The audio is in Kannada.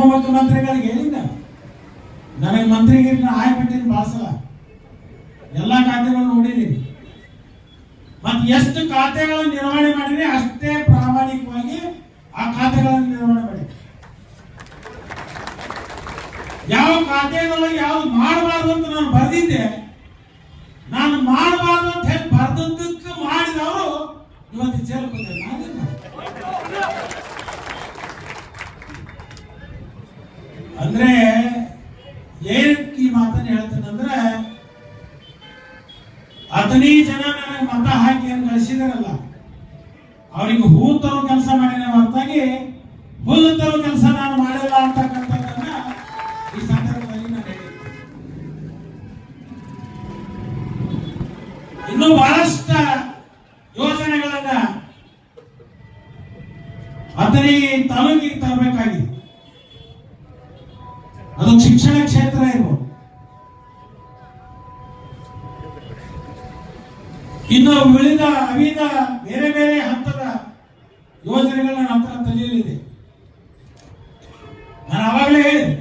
ಉಪಮುಖ್ಯಮಂತ್ರಿಗಳಿಗೆ ಹೇಳಿದ್ದ. ನನಗೆ ಮಂತ್ರಿಗಿರಿ ಆಗ್ಬಿಟ್ಟಿನಿ ಬಿಟ್ಟಿನ ಸಲ ಎಲ್ಲ ಖಾತೆಗಳು ನೋಡಿದ್ದೀನಿ. ಮತ್ತೆ ಎಷ್ಟು ಖಾತೆಗಳನ್ನು ನಿರ್ವಹಣೆ ಮಾಡಿದ್ರೆ ಅಷ್ಟೇ ಪ್ರಾಮಾಣಿಕವಾಗಿ ಆ ಖಾತೆಗಳನ್ನು ನಿರ್ವಹಣೆ ಮಾಡಿ ಯಾವ ಖಾತೆಗಳು ಯಾವ್ದು ಮಾಡಬಾರ್ದು ಅಂತ ನಾನು ಬರೆದಿದ್ದೆ. ನಾನು ಮಾಡಬಾರ್ದು ಅಂತ ಹೇಳಿ ಬರೆದದ್ದಕ್ಕೆ ಮಾಡಿದವರು ಇವತ್ತು ಜೈಲು ಬಂದಿಲ್ಲ ಅಂದ್ರೆ ಏನಕ್ಕೆ ಈ ಮಾತನ್ನ ಹೇಳ್ತಾನಂದ್ರೆ ಹದಿನೈದು ಜನ ನನಗೆ ಮತ ಹಾಕಿ ಏನು ಕಳಿಸಿದಾರಲ್ಲ, ಅವರಿಗೆ ಹೂ ತರೋ ಕೆಲಸ ಮಾಡಿದ ಹೊರತಾಗಿ ಹುಲ್ಲು ತರೋ ಕೆಲಸ ನಾನು ಮಾಡಿಲ್ಲ ಅಂತಕ್ಕಂಥದ್ದನ್ನ ಈ ಸಂದರ್ಭದಲ್ಲಿ ನಾನು ಹೇಳಿದ್ದೆ. ಇನ್ನೂ ಬಹಳಷ್ಟ ಯೋಜನೆಗಳನ್ನ ಅತನಿಗೆ ತಾಲೂಕಿಗೆ ತರಬೇಕಾಗಿದೆ. ಅದು ಶಿಕ್ಷಣ ಕ್ಷೇತ್ರ ಇರ್ಬೋದು ಇನ್ನು ಉಳಿದ ಅವಿದ ಬೇರೆ ಬೇರೆ ಹಂತದ ಯೋಜನೆಗಳನ್ನ ನಮ್ಮ ತಲೆಯಲ್ಲಿದೆ ನಾನು ಅವಾಗಲೇ ಹೇಳಿದೆ.